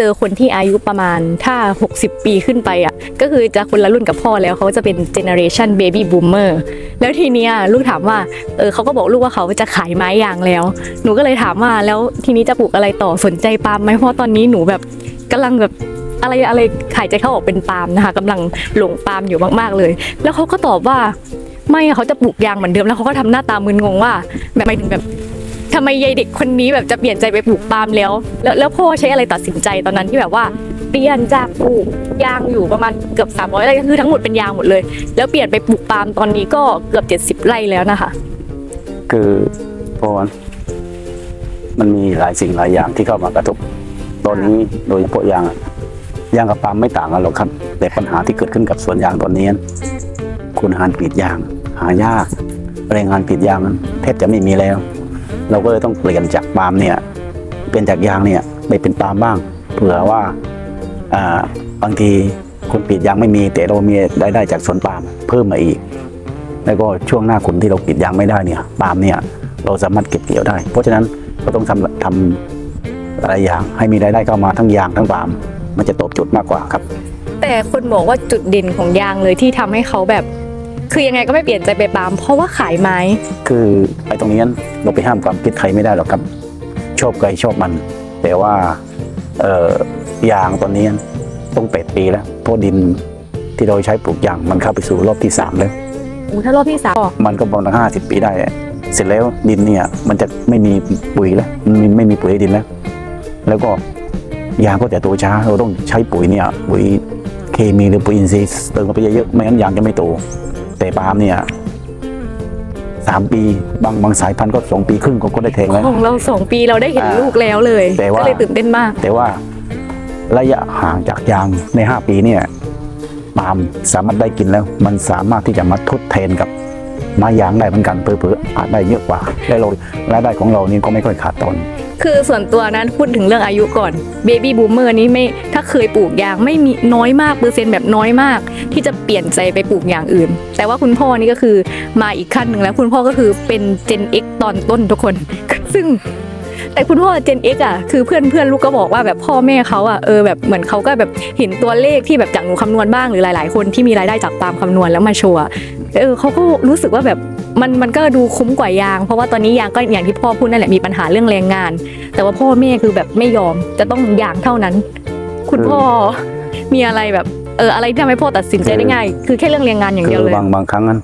เจอคนที่อายุประมาณถ้า 60 ปีขึ้นไปอะก็คือจะคนละรุ่นกับพ่อแล้วเขาจะเป็นเจเนอเรชันเบบี้บูมเมอร์แล้วทีเนี้ยลูกถามว่าเออเขาก็บอกลูกว่าเขาจะขายไม้ยางแล้ว หนูก็เลยถามว่าแล้วทีนี้จะปลูกอะไรต่อสนใจปาล์มไหมเพราะตอนนี้หนูแบบกำลังแบบอะไรอะไรหายใจเข้าออกเป็นปาล์มนะคะกำลังหลงปาล์มอยู่มากๆเลย แล้วเขาก็ตอบว่าไม่เขาจะปลูกยางเหมือนเดิมแล้วเขาก็ทำหน้าตามึนงงว่าแบบหมายถึงแบบ ทำไมยายเด็กคนนี้แบบจะเปลี่ยนใจไปปลูกปาล์มแล้ว แล้วแล้วพ่อใช้อะไรตัดสินใจตอนนั้นที่แบบว่าเปลี่ยนจากปลูกยางอยู่ประมาณเกือบ300ไร่ก็คือทั้งหมดเป็นยางหมดเลย แล้วเปลี่ยนไปปลูกปาล์มตอนนี้ก็เกือบ70ไร่แล้วนะคะ คือเพราะว่ามันมีหลายสิ่งหลายอย่างที่เข้ามากระทบ ตอนนี้โดยเฉพาะยางยางกับปาล์มไม่ต่างกันหรอกครับ แต่ปัญหาที่เกิดขึ้นกับสวนยางตอนนี้คุณหารกรีดยาง หายากแรงงานกรีดยางแทบจะไม่มีแล้ว เราก็เลยต้องเปลี่ยนจากปาล์มเนี่ยเป็นจากยางเนี่ยไปเป็นปาล์มบ้างเผื่อว่าบางทีคนกรีดยางไม่มีแต่เรามีรายได้จากสวนปาล์มเพิ่มมาอีก แล้วก็ช่วงหน้าขุนที่เรากรีดยางไม่ได้เนี่ยปาล์มเนี่ยเราสามารถเก็บเกี่ยวได้ เพราะฉะนั้นเราต้องทำทำหลายอย่างให้มีรายได้เข้ามาทั้งยางทั้งปาล์มมันจะตอบโจทย์มากกว่าครับ แต่คนบอกว่าจุดเด่นของยางเลยที่ทำให้เขาแบบ คือยังไงก็ไม่เปลี่ยนใจไปปาล์มเพราะว่าขายไม้ คือไอ้ตรงนี้เราไปห้ามความคิดใครไม่ได้หรอกครับ ชอบใครชอบมัน แต่ว่าเอ่อยางตอนนี้ต้องแปดปีแล้วเพราะดินที่เราใช้ปลูกยางมันเข้าไปสู่รอบที่สามแล้วอู้ถ้ารอบที่สามมันก็ประมาณห้าสิบปีได้ เสร็จแล้วดินเนี่ยมันจะไม่มีปุ๋ยแล้วมันไม่มีปุ๋ยให้ดินแล้ว แล้วก็ยางก็จะโตช้าเราต้องใช้ปุ๋ยเนี่ยปุ๋ยเคมีหรือปุ๋ยอินทรีย์เติมเข้าไปเยอะๆไม่งั้นยางจะไม่โต แต่ปาล์มเนี่ยสามปีบางบางสายพันธุ์ก็สองปีครึ่งก็ก็ได้แทงแล้ว ของเราสองปีเราได้เห็นอ่าลูกแล้วเลยแต่ว่า ก็เลยตื่นเต้นมาก แต่ว่าระยะห่างจากยางใน 5 ปีเนี่ยปาล์มสามารถได้กินแล้ว มันสามารถที่จะมาทดแทนกับไม้ยางได้เหมือนกันเพื่อๆอาจได้เยอะกว่าและเรารายได้ของเรานี่ก็ไม่ค่อยขาดตอน คือส่วนตัวนั้นพูดถึงเรื่องอายุก่อนเบบี้บูมเมอร์นี้ไม่ถ้าเคยปลูกยางไม่มีน้อยมากเปอร์เซ็นต์แบบน้อยมาก ที่จะเปลี่ยนใจไปปลูกอย่างอื่น แต่ว่าคุณพ่อนี่ก็คือมาอีกขั้นหนึ่งแล้วคุณพ่อก็คือเป็น Gen X ตอนต้นทุกคน ซึ่ง แต่คุณพ่อ Gen X อะคือเพื่อนเพื่อนลูกก็บอกว่าแบบพ่อแม่เขาอะเออแบบเหมือนเขาก็แบบเห็นตัวเลขที่แบบจากหนูคำนวณบ้างหรือหลาย ๆ คนที่มีรายได้จากตามคำนวณแล้วมาโชว์เออเขาก็รู้สึกว่าแบบมันมันก็ดูคุ้มกว่ายาง เพราะว่าตอนนี้ยางก็อย่างที่พ่อพูดนั่นแหละมีปัญหาเรื่องแรงงาน แต่ว่าพ่อแม่คือแบบไม่ยอมจะต้องยางเท่านั้น คุณพ่อมีอะไรแบบเอออะไรที่ทำให้พ่อตัดสินใจได้ง่าย คือแค่เรื่องแรงงานอย่างเดียวเลยบางบางครั้งนั้น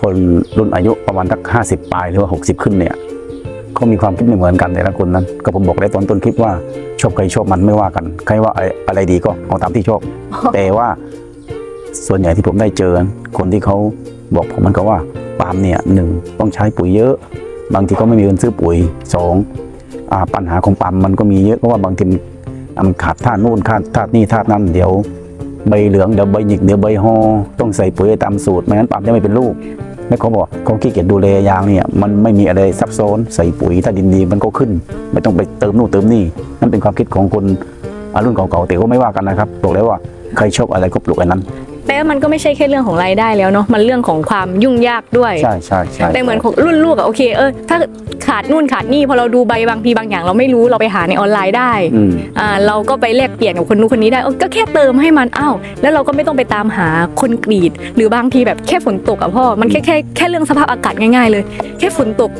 คนรุ่นอายุประมาณสักห้าสิบปลายหรือว่าหกสิบขึ้นเนี่ย เขามีความคิดไม่เหมือนกันแต่ละคนนั้น ก็ผมบอกได้ตอนต้นคลิปว่าชอบใครชอบมันไม่ว่ากัน ใครว่าอะไรอะไรดีก็เอาตามที่ชอบ แต่ว่าส่วนใหญ่ที่ผมได้เจอ คนที่เขาบอกผมมันก็ว่าปาล์มเนี่ยหนึ่งต้องใช้ปุ๋ยเยอะ บางทีก็ไม่มีเงินซื้อปุ๋ยสองอาปัญหาของปาล์มมันก็มีเยอะเพราะว่าบางทีมันขาดธาตุนู่นขาดธาตุนี่ธาตุนั่นเดี๋ยวใบเหลืองเดี๋ยวใบหยิกเดี๋ยวใบหอต้องใส่ปุ๋ยตามสูตรไม่งั้นปาล์มจะไม่เป็นลูก แล้วเขาบอกเขาขี้เกียจดูแลยางเนี่ยมันไม่มีอะไรซับซ้อนใส่ปุ๋ยถ้าดินดีมันก็ขึ้น ไม่ต้องไปเติมนู่นเติมนี่นั่นเป็นความคิดของคนรุ่นเก่าๆแต่ก็ไม่ว่ากันนะครับบอกเลยว่าใครชอบอะไรก็ปลูกอันนั้น แต่ว่ามันก็ไม่ใช่แค่เรื่องของรายได้แล้วเนาะมันเรื่องของความยุ่งยากด้วยใช่ใช่ใช่แต่เหมือนของรุ่นลูกอะโอเคเออถ้าขาดนู่นขาดนี่พอเราดูใบบางทีบางอย่างเราไม่รู้เราไปหาในออนไลน์ได้อืมอ่าเราก็ไปแลกเปลี่ยนกับคนนู้นคนนี้ได้เออก็แค่เติมให้มันอ้าวแล้วเราก็ไม่ต้องไปตามหาคนกรีด หรือบางทีแบบแค่ฝนตกอะพ่อมันแค่แค่แค่เรื่องสภาพอากาศง่ายๆเลย แค่ฝนตก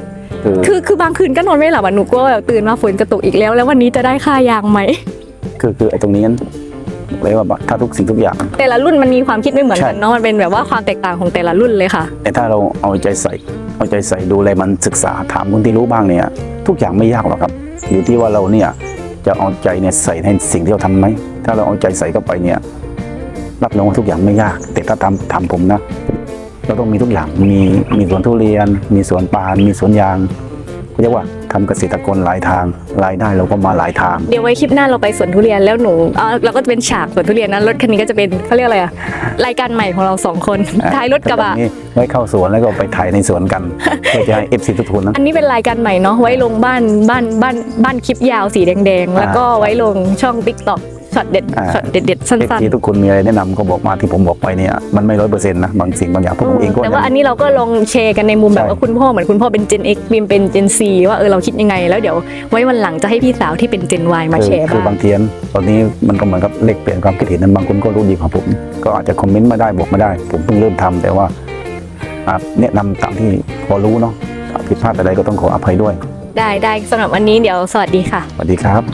คือคือคือบางคืนก็นอนไม่หลับอะหนูก็แบบตื่นมาฝนจะตกอีกแล้ว แล้ววันนี้จะได้ค่ายางไหมคือคือไอ้ตรงนี้ บอกเลยว่าถ้าทุกสิ่งทุกอย่าง แต่ละรุ่นมันมีความคิดไม่เหมือนกันใช่เนาะมันเป็นแบบว่าความแตกต่างของแต่ละรุ่นเลยค่ะ แต่ถ้าเราเอาใจใส่เอาใจใส่ดูแลมันศึกษาถามคนที่รู้บ้างเนี่ย ทุกอย่างไม่ยากหรอกครับ อยู่ที่ว่าเราเนี่ยจะเอาใจเนี่ยใส่ในสิ่งที่เราทำไหมถ้าเราเอาใจใส่เข้าไปเนี่ยรับรองว่าทุกอย่างไม่ยาก แต่ถ้าทำทำผมนะเราต้องมีทุกอย่างมีมีสวนทุเรียน มีสวนปาล์มมีสวนยาง เรียกว่าทำเกษตรกรหลายทางรายได้เราก็มาหลายทาง เดี๋ยวไว้คลิปหน้าเราไปสวนทุเรียนแล้วหนูเออเราก็จะเป็นฉากสวนทุเรียนนะรถคันนี้ก็จะเป็นเขาเรียกอะไรอะรายการใหม่ของเราสองคนอะท้ายรถกระบะแต่ตอนนี้ไว้เข้าสวนแล้วก็ไปถ่ายในสวนกันเพื่อจะให้เอฟซีทุกคนนะอันนี้เป็นรายการใหม่เนาะไว้ลงบ้านบ้านบ้านบ้านคลิปยาวสีแดง ๆ แล้วก็ไว้ลงช่อง t ิ k t o k ใช็อตเด็ดอ่าช็อตเด็ดเด็ดๆสั้เด็กนที่ทุกคนมีอะไรแนะนำก็บอกมาที่ผมบอกไปเนี่ยมันไม่ร้อยเปอร์เซ็นต์นะบางสิ่งบางอย่างพวกผมเองก็ๆแต่ว่าอัยังนนี้เราก็ลองแชร์กันในมุมแบบใช่ว่าคุณพ่อเหมือนคุณพ่อเป็น Gen X บิมเป็น Gen C ว่าเออเราคิดยังไง แล้วเดี๋ยวไว้วันหลังจะให้พี่สาวที่เป็น Gen Y มาแชร์คือบ้างบางทีตอนนี้มันก็เหมือนกับเลขเปลี่ยนความคิดเห็นนั้นบางคนก็รู้ดีกว่าผม ก็อาจจะคอมเมนต์มาได้บอกมาได้ ผมเพิ่งเริ่มทำแต่ว่าอาจแนะนำตามที่พอรู้เนาะถ้าผิดพลาดอะไรก็ต้องขออภัยด้วย ได้ได้สำหรับวันนี้เดี๋ยวสวัสดีค่ะสวัสดีครับ